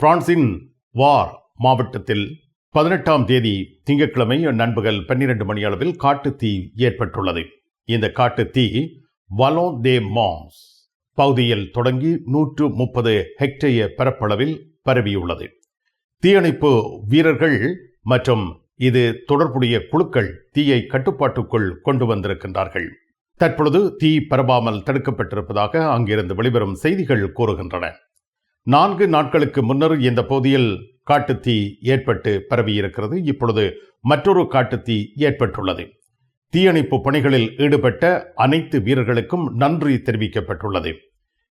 பிரான்சின் வார் மாவட்டத்தில் பதினெட்டாம் தேதி திங்கட்கிழமை நண்பகல் பன்னிரண்டு மணி அளவில் காட்டுத்தீ ஏற்பட்டுள்ளது. இந்த காட்டுத்தீ வலோ தே மாம்ஸ் பகுதியில் தொடங்கி நூற்று முப்பது ஹெக்டேயர் பரப்பளவில் பரவியுள்ளது. தீயணைப்பு வீரர்கள் மற்றும் இது தொடர்புடைய குழுக்கள் தீயை கட்டுப்பாட்டுக்குள் கொண்டு வந்திருக்கின்றார்கள். தற்பொழுது தீ பரவாமல் தடுக்கப்பட்டிருப்பதாக அங்கிருந்து வெளிவரும் செய்திகள் கூறுகின்றன. நான்கு நாட்களுக்கு முன்னர் இந்த பகுதியில் காட்டுத்தீ ஏற்பட்டு பரவியிருக்கிறது. இப்பொழுது மற்றொரு காட்டுத்தீ ஏற்பட்டுள்ளது. தீயணைப்பு பணிகளில் ஈடுபட்ட அனைத்து வீரர்களுக்கும் நன்றி தெரிவிக்கப்பட்டுள்ளது.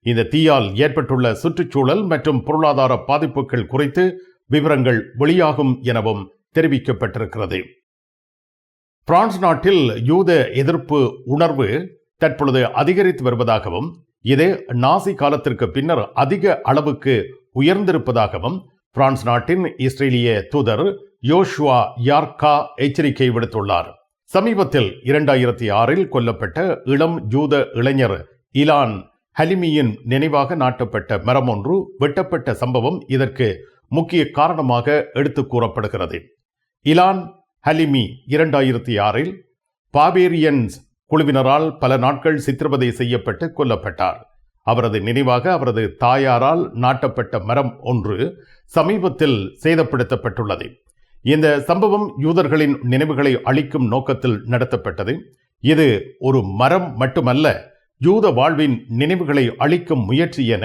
இந்த தீயால் ஏற்பட்டுள்ள சுற்றுச்சூழல் மற்றும் பொருளாதார பாதிப்புகள் குறித்து விவரங்கள் வெளியாகும் எனவும் தெரிவிக்கப்பட்டிருக்கிறது. பிரான்ஸ் நாட்டில் யூத எதிர்ப்பு உணர்வு தற்பொழுது அதிகரித்து வருவதாகவும் இது நாசி காலத்திற்கு பின்னர் அதிக அளவுக்கு உயர்ந்திருப்பதாகவும் பிரான்ஸ் நாட்டின் இஸ்ரேலிய தூதர் யோஷுவா யார்கா எச்சரிக்கை விடுத்துள்ளார். சமீபத்தில் இரண்டாயிரத்தி ஆறில் கொல்லப்பட்ட இளம் ஜூத இளைஞர் இலான் ஹலிமியின் நினைவாக நாட்டப்பட்ட மரம் ஒன்று வெட்டப்பட்ட சம்பவம் இதற்கு முக்கிய காரணமாக எடுத்து கூறப்படுகிறது. இலான் ஹலிமி இரண்டாயிரத்தி ஆறில் பாபேரியன்ஸ் குழுவினரால் பல நாட்கள் சித்திரவதை செய்யப்பட்டு கொல்லப்பட்டார். அவரது நினைவாக அவரது தாயாரால் நாட்டப்பட்ட மரம் ஒன்று சமீபத்தில் சேதப்படுத்தப்பட்டுள்ளது. இந்த சம்பவம் யூதர்களின் நினைவுகளை அளிக்கும் நோக்கத்தில் நடத்தப்பட்டது. இது ஒரு மரம் மட்டுமல்ல யூத வாழ்வின் நினைவுகளை அளிக்கும் முயற்சி என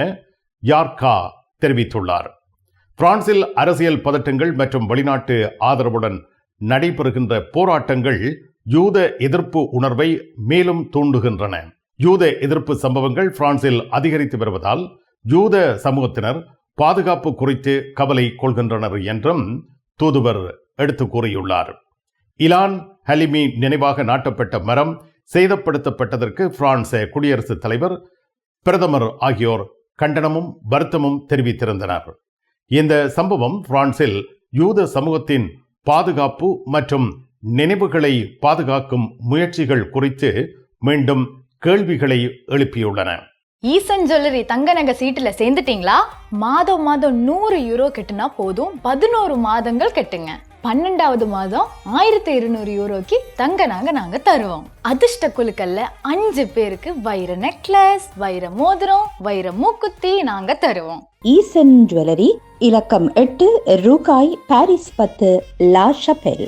யார்கா தெரிவித்துள்ளார். பிரான்சில் அரசியல் பதட்டங்கள் மற்றும் வெளிநாட்டு ஆதரவுடன் நடைபெறுகின்ற போராட்டங்கள் யூத எதிர்ப்பு உணர்வை மேலும் தூண்டுகின்றன. யூத எதிர்ப்பு சம்பவங்கள் பிரான்சில் அதிகரித்து வருவதால் யூத சமூகத்தினர் பாதுகாப்பு குறித்து கவலை கொள்கின்றனர் என்றும் தூதுவர் எடுத்து கூறியுள்ளார். இலான் ஹலிமி நினைவாக நாட்டப்பட்ட மரம் சேதப்படுத்தப்பட்டதற்கு பிரான்ஸ் குடியரசுத் தலைவர் பிரதமர் ஆகியோர் கண்டனமும் வருத்தமும் தெரிவித்திருந்தனர். இந்த சம்பவம் பிரான்சில் யூத சமூகத்தின் பாதுகாப்பு மற்றும் நினைவுகளை பாதுகாக்கும் முயற்சிகள் குறித்து மீண்டும் கேள்விகளை எழுப்பியுள்ளன. ஈசன் ஜுவல்லரி தங்க நகை சீட்டுல சேர்ந்துட்டீங்களா? மாதம் மாதம் நூறு யூரோ கட்டுனா போதும். பதினோரு மாதங்கள் கட்டுங்க. பன்னெண்டாவது மாதம் ஆயிரத்தி இருநூறு யூரோக்கு தங்க நாங்க நாங்க தருவோம். அதிர்ஷ்ட குழுக்கள்ல அஞ்சு பேருக்கு வைர நெக்லஸ் வைர மோதிரம் வைர மூக்குத்தி நாங்க தருவோம். ஈசன் ஜுவல்லரி இலக்கம் எட்டு ரூகாய் பாரிஸ் பத்து La Chapelle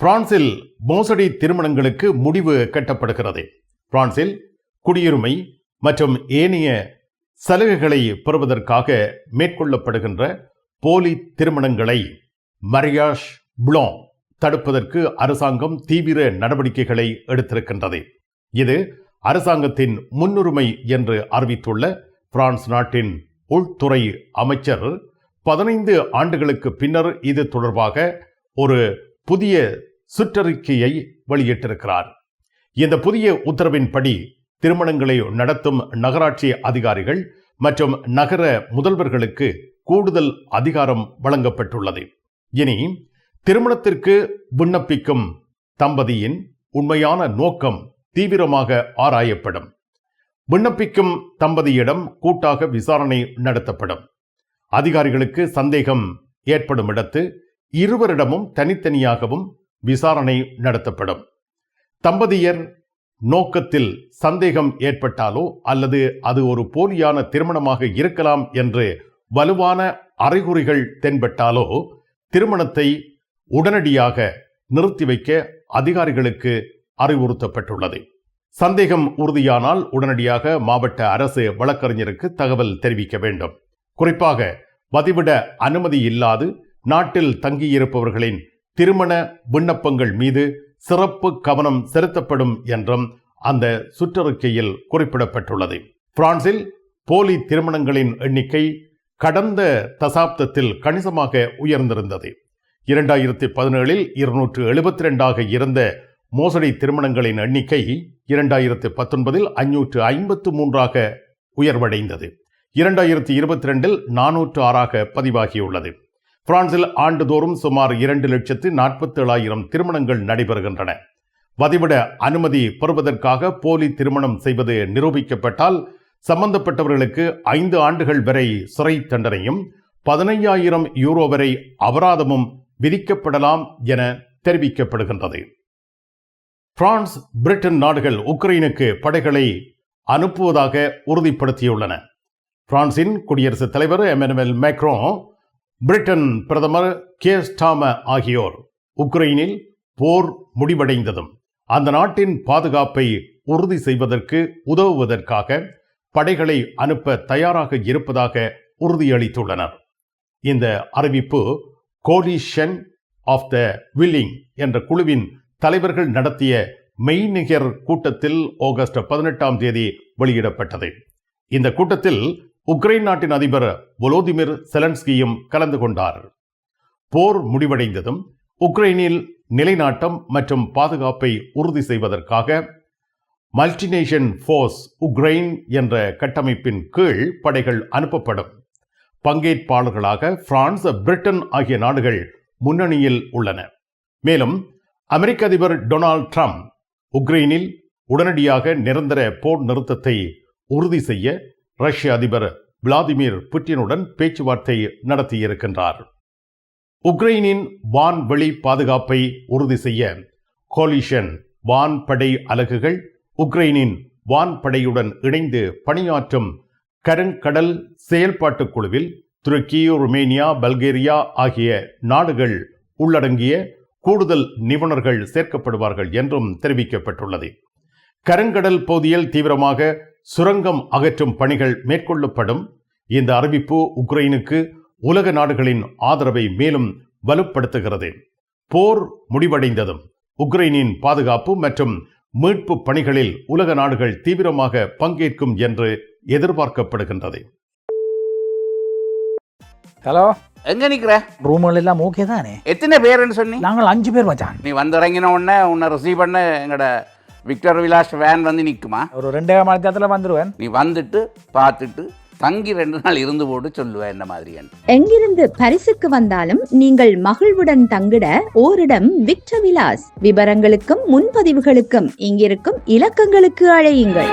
பிரான்சில் மோசடி திருமணங்களுக்கு முடிவு கட்டப்படுகிறது. பிரான்சில் குடியுரிமை மற்றும் ஏனைய சலுகைகளை பெறுவதற்காக மேற்கொள்ளப்படுகின்ற போலி திருமணங்களை மரியாஷ் புளோங் தடுப்பதற்கு அரசாங்கம் தீவிர நடவடிக்கைகளை எடுத்திருக்கின்றது. இது அரசாங்கத்தின் முன்னுரிமை என்று அறிவித்துள்ள பிரான்ஸ் நாட்டின் உள்துறை அமைச்சர் பதினைந்து ஆண்டுகளுக்கு பின்னர் இது தொடர்பாக ஒரு புதிய சுற்றறிக்கையை வெளியிட்டிருக்கிறார். இந்த புதிய உத்தரவின்படி திருமணங்களை நடத்தும் நகராட்சி அதிகாரிகள் மற்றும் நகர முதல்வர்களுக்கு கூடுதல் அதிகாரம் வழங்கப்பட்டுள்ளது. இனி திருமணத்திற்கு விண்ணப்பிக்கும் தம்பதியின் உண்மையான நோக்கம் தீவிரமாக ஆராயப்படும். விண்ணப்பிக்கும் தம்பதியிடம் கூட்டாக விசாரணை நடத்தப்படும். அதிகாரிகளுக்கு சந்தேகம் ஏற்படும் இடத்து இருவரிடமும் தனித்தனியாகவும் விசாரணை நடத்தப்படும். தம்பதியர் நோக்கத்தில் சந்தேகம் ஏற்பட்டாலோ அல்லது அது ஒரு போலியான திருமணமாக இருக்கலாம் என்று வலுவான அறிகுறிகள் தென்பட்டாலோ திருமணத்தை உடனடியாக நிறுத்தி வைக்க அதிகாரிகளுக்கு அறிவுறுத்தப்பட்டுள்ளது. சந்தேகம் உறுதியானால் உடனடியாக மாவட்ட அரசு வழக்கறிஞருக்கு தகவல் தெரிவிக்க வேண்டும். குறிப்பாக வதிவிட அனுமதி இல்லாது நாட்டில் தங்கியிருப்பவர்களின் திருமண விண்ணப்பங்கள் மீது சிறப்பு கவனம் செலுத்தப்படும் என்றும் அந்த சுற்றறிக்கையில் குறிப்பிடப்பட்டுள்ளது. பிரான்சில் போலி திருமணங்களின் எண்ணிக்கை கடந்த தசாப்தத்தில் கணிசமாக உயர்ந்திருந்தது. இரண்டாயிரத்தி பதினேழில் இருநூற்று எழுபத்தி ரெண்டாக இருந்த மோசடி திருமணங்களின் எண்ணிக்கை இரண்டாயிரத்து பத்தொன்பதில் ஐநூற்று ஐம்பத்து மூன்றாக உயர்வடைந்தது. இரண்டாயிரத்தி இருபத்தி ரெண்டில் நானூற்று ஆறாக பதிவாகியுள்ளது. பிரான்சில் ஆண்டுதோறும் சுமார் இரண்டு லட்சத்து நாற்பத்தேழாயிரம் திருமணங்கள் நடைபெறுகின்றன. வதிவிட அனுமதி பெறுவதற்காக போலி திருமணம் செய்வது நிரூபிக்கப்பட்டால் சம்பந்தப்பட்டவர்களுக்கு ஐந்து ஆண்டுகள் வரை சிறை தண்டனையும் பதினையாயிரம் யூரோ வரை அபராதமும் விதிக்கப்படலாம் என தெரிவிக்கப்படுகின்றது. பிரான்ஸ் பிரிட்டன் நாடுகள் உக்ரைனுக்கு படைகளை அனுப்புவதாக உறுதிப்படுத்தியுள்ளன. பிரான்சின் குடியரசுத் தலைவர் எமனுவல் மேக்ரோ பிரிட்டன் பிரதமர் கே ஸ்டாம ஆகியோர் உக்ரைனில் போர் முடிவடைந்ததும் அந்த நாட்டின் பாதுகாப்பை உறுதி செய்வதற்கு உதவுவதற்காக படைகளை அனுப்ப தயாராக இருப்பதாக உறுதியளித்துள்ளனர். இந்த அறிவிப்பு கோலிஷன் ஆஃப் த வில்லிங் என்ற குழுவின் தலைவர்கள் நடத்திய மெய்நிகர் கூட்டத்தில் ஆகஸ்ட் பதினெட்டாம் தேதி வெளியிடப்பட்டது. இந்த கூட்டத்தில் உக்ரைன் நாட்டின் அதிபர் ஒலோதிமிர் செலன்ஸ்கியும் கலந்து கொண்டார். போர் முடிவடைந்ததும் உக்ரைனில் நிலைநாட்டம் மற்றும் பாதுகாப்பை உறுதி செய்வதற்காக மல்டிநேஷன் ஃபோர்ஸ் உக்ரைன் என்ற கட்டமைப்பின் கீழ் படைகள் அனுப்பப்படும். பங்கேற்பாளர்களாக பிரான்ஸ் பிரிட்டன் ஆகிய நாடுகள் முன்னணியில் உள்ளன. மேலும் அமெரிக்க அதிபர் டொனால்ட் ட்ரம்ப் உக்ரைனில் உடனடியாக நிரந்தர போர் நிறுத்தத்தை உறுதி செய்ய ரஷ்ய அதிபர் விளாடிமிர் புட்டினுடன் பேச்சுவார்த்தை நடத்தியிருக்கின்றார். உக்ரைனின் வான்வெளி பாதுகாப்பை உறுதி செய்ய கோலிஷன் வான்படை அலகுகள் உக்ரைனின் வான்படையுடன் இணைந்து பணியாற்றும் கருங்கடல் செயல்பாட்டுக் குழுவில் துருக்கி ருமேனியா பல்கேரியா ஆகிய நாடுகள் உள்ளடங்கிய கூடுதல் நிபுணர்கள் சேர்க்கப்படுவார்கள் என்றும் தெரிவிக்கப்பட்டுள்ளது. கருங்கடல் பகுதியில் தீவிரமாக சுரங்கம் அகற்றும் பணிகள் மேற்கொள்ளப்படும். இந்த அறிவிப்பு உக்ரைனுக்கு உலக நாடுகளின் ஆதரவை மேலும் வலுப்படுத்துகிறது. போர் முடிவடைந்ததும் உக்ரைனின் பாதுகாப்பு மற்றும் மீட்பு பணிகளில் உலக நாடுகள் தீவிரமாக பங்கேற்கும் என்று எதிர்பார்க்கப்படுகின்றது. ஹலோ? எங்க நிக்கிற? ரூம்கள் எல்லாம் ஓகே தானே? எத்தனை பேருன்னு சொன்னி? நாங்கள் அஞ்சு பேர் மச்சான். நீ வந்து இறங்கின உடனே உன்னை ரிசீவ் பண்ண எங்கட விக்டர் விலாஸ் வேன் வந்து நிக்குமா? ஒரு ரெண்டே மணி நேரத்தில் வந்துடுவேன் நீ வந்துட்டு பார்த்துட்டு தங்கி ரெண்டு நாள் இருந்து போட்டு சொல்லுவேன் என்ன மாதிரியான்னு எங்கிருந்து பரிசுக்கு வந்தாலும் நீங்கள் மகிழ்வுடன் தங்கிட ஓரிடம் விக்டர் விலாஸ் விவரங்களுக்கும் முன்பதிவுகளுக்கும் இங்கிருக்கும் இலக்கங்களுக்கு அழையுங்கள்.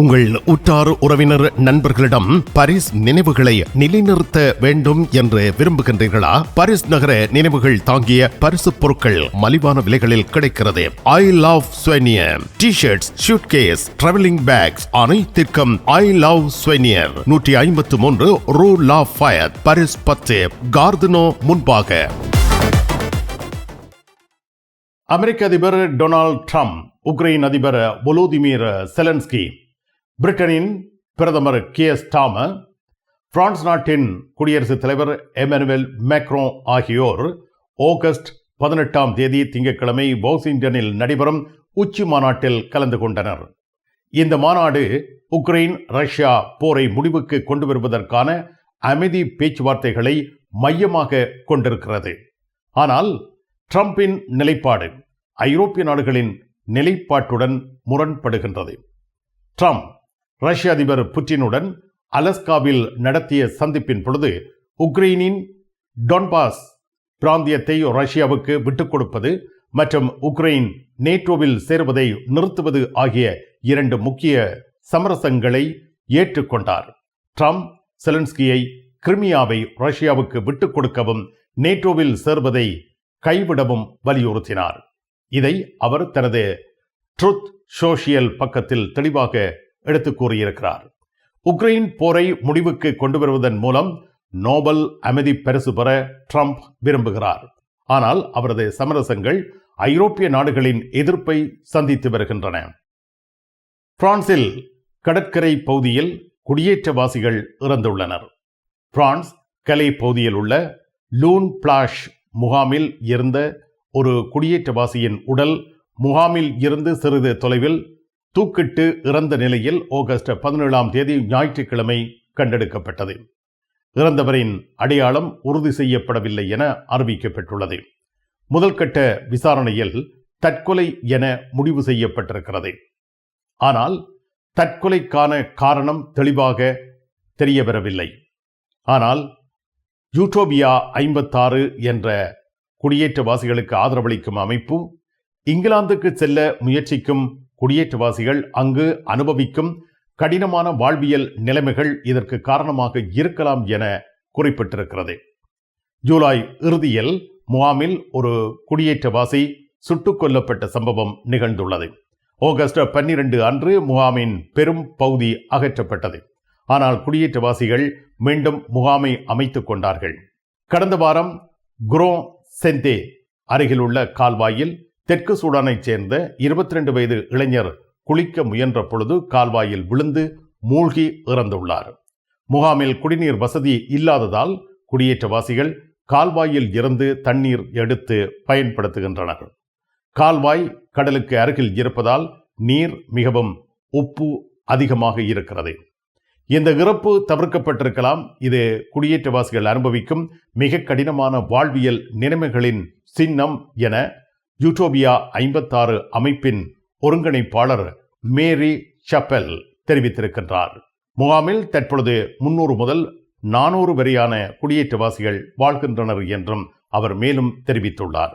உங்கள் உற்றார் உறவினர் நண்பர்களிடம் பரிஸ் நினைவுகளை நிலைநிறுத்த வேண்டும் என்று விரும்புகின்றீர்களா? பரிஸ் நகர நினைவுகள் தாங்கிய பரிசு பொருட்கள் மலிவான விலைகளில் கிடைக்கிறது. I love souvenir T shirts suitcase travelling bags அனைத்திற்கும் ஐ லவ் ஸ்வெனியர் நூற்றி ஐம்பத்து மூன்று ரூ லா ஃபயர் பரிஸ் பத்து கார்தனோ முன்பாக. அமெரிக்க அதிபர் டொனால்ட் ட்ரம்ப் உக்ரைன் அதிபர் ஒலோதிமிர் செலன்ஸ்கி பிரிட்டனின் பிரதமர் கே. ஸ்டாமர் பிரான்ஸ் நாட்டின் குடியரசுத் தலைவர் எமனுவேல் மேக்ரோ ஆகியோர் ஆகஸ்ட் பதினெட்டாம் தேதி திங்கட்கிழமை வாஷிங்டனில் நடைபெறும் உச்சி மாநாட்டில் கலந்து கொண்டனர். இந்த மாநாடு உக்ரைன் ரஷ்யா போரை முடிவுக்கு கொண்டு வருவதற்கான அமைதி பேச்சுவார்த்தைகளை மையமாக கொண்டிருக்கிறது. ஆனால் ட்ரம்பின் நிலைப்பாடு ஐரோப்பிய நாடுகளின் நிலைப்பாட்டுடன் முரண்படுகின்றது. ட்ரம்ப் ரஷ்ய அதிபர் புட்டினுடன் அலஸ்காவில் நடத்திய சந்திப்பின் பொழுது உக்ரைனின் டொன்பாஸ் பிராந்தியத்தை ரஷ்யாவுக்கு விட்டுக் கொடுப்பது மற்றும் உக்ரைன் நேட்டோவில் சேருவதை நிறுத்துவது ஆகிய இரண்டு முக்கிய சமரசங்களை ஏற்றுக்கொண்டார். ட்ரம்ப் செலன்ஸ்கியை கிரிமியாவை ரஷ்யாவுக்கு விட்டுக் கொடுக்கவும் நேட்டோவில் சேர்வதை கைவிடவும் வலியுறுத்தினார். இதை அவர் தனது ட்ருத் சோஷியல் பக்கத்தில் தெளிவாக எடுத்து கூறியிருக்கிறார். உக்ரைன் போரை முடிவுக்கு கொண்டு வருவதன் மூலம் நோபல் அமைதி பரிசு பெற ட்ரம்ப் விரும்புகிறார். ஆனால் அவரது சமரசங்கள் ஐரோப்பிய நாடுகளின் எதிர்ப்பை சந்தித்து வருகின்றன. பிரான்சில் கடற்கரை பகுதியில் குடியேற்றவாசிகள் இறந்துள்ளனர். பிரான்ஸ் கலை பகுதியில் உள்ள லூன் பிளாஷ் முகாமில் இருந்த ஒரு குடியேற்றவாசியின் உடல் முகாமில் இருந்து சிறிது தொலைவில் தூக்கிட்டு இறந்த நிலையில் ஆகஸ்ட் பதினேழாம் தேதி ஞாயிற்றுக்கிழமை கண்டெடுக்கப்பட்டது. இறந்தவரின் அடையாளம் உறுதி செய்யப்படவில்லை என அறிவிக்கப்பட்டுள்ளது. முதல்கட்ட விசாரணையில் தற்கொலை என முடிவு செய்யப்பட்டிருக்கிறது. ஆனால் தற்கொலைக்கான காரணம் தெளிவாக தெரியவரவில்லை. ஆனால் யூட்டோபியா ஐம்பத்தாறு என்ற குடியேற்றவாசிகளுக்கு ஆதரவளிக்கும் அமைப்பு இங்கிலாந்துக்கு செல்ல முயற்சிக்கும் குடியேற்றவாசிகள் அங்கு அனுபவிக்கும் கடினமான வாழ்வியல் நிலைமைகள் இதற்கு காரணமாக இருக்கலாம் என குறிப்பிட்டிருக்கிறது. ஜூலை இறுதியில் முகாமில் ஒரு குடியேற்றவாசி சுட்டுக் கொல்லப்பட்ட சம்பவம் நிகழ்ந்துள்ளது. ஆகஸ்ட் பன்னிரண்டு அன்று முகாமின் பெரும் பகுதி அகற்றப்பட்டது. ஆனால் குடியேற்றவாசிகள் மீண்டும் முகாமை அமைத்துக் கொண்டார்கள். கடந்த வாரம் குரோ செந்தே அருகிலுள்ள கால்வாயில் தெற்கு சூடானைச் சேர்ந்த இருபத்தி ரெண்டு வயது இளைஞர் குளிக்க முயன்ற பொழுது கால்வாயில் விழுந்து மூழ்கி இறந்துள்ளார். முகாமில் குடிநீர் வசதி இல்லாததால் குடியேற்றவாசிகள் கால்வாயில் இருந்து தண்ணீர் எடுத்து பயன்படுத்துகின்றனர். கால்வாய் கடலுக்கு அருகில் இருப்பதால் நீர் மிகவும் உப்பு அதிகமாக இருக்கிறது. இந்த இறப்பு தவிர்க்கப்பட்டிருக்கலாம். இது குடியேற்றவாசிகள் அனுபவிக்கும் மிக கடினமான வாழ்வியல் நிலைமைகளின் சின்னம் என யூட்டோபியா ஐம்பத்தாறு அமைப்பின் ஒருங்கிணைப்பாளர் மேரி சப்பெல் தெரிவித்திருக்கின்றார். முகாமில் தற்பொழுது முன்னூறு முதல் நானூறு வரையான குடியேற்றவாசிகள் வாழ்கின்றனர் என்றும் அவர் மேலும் தெரிவித்துள்ளார்.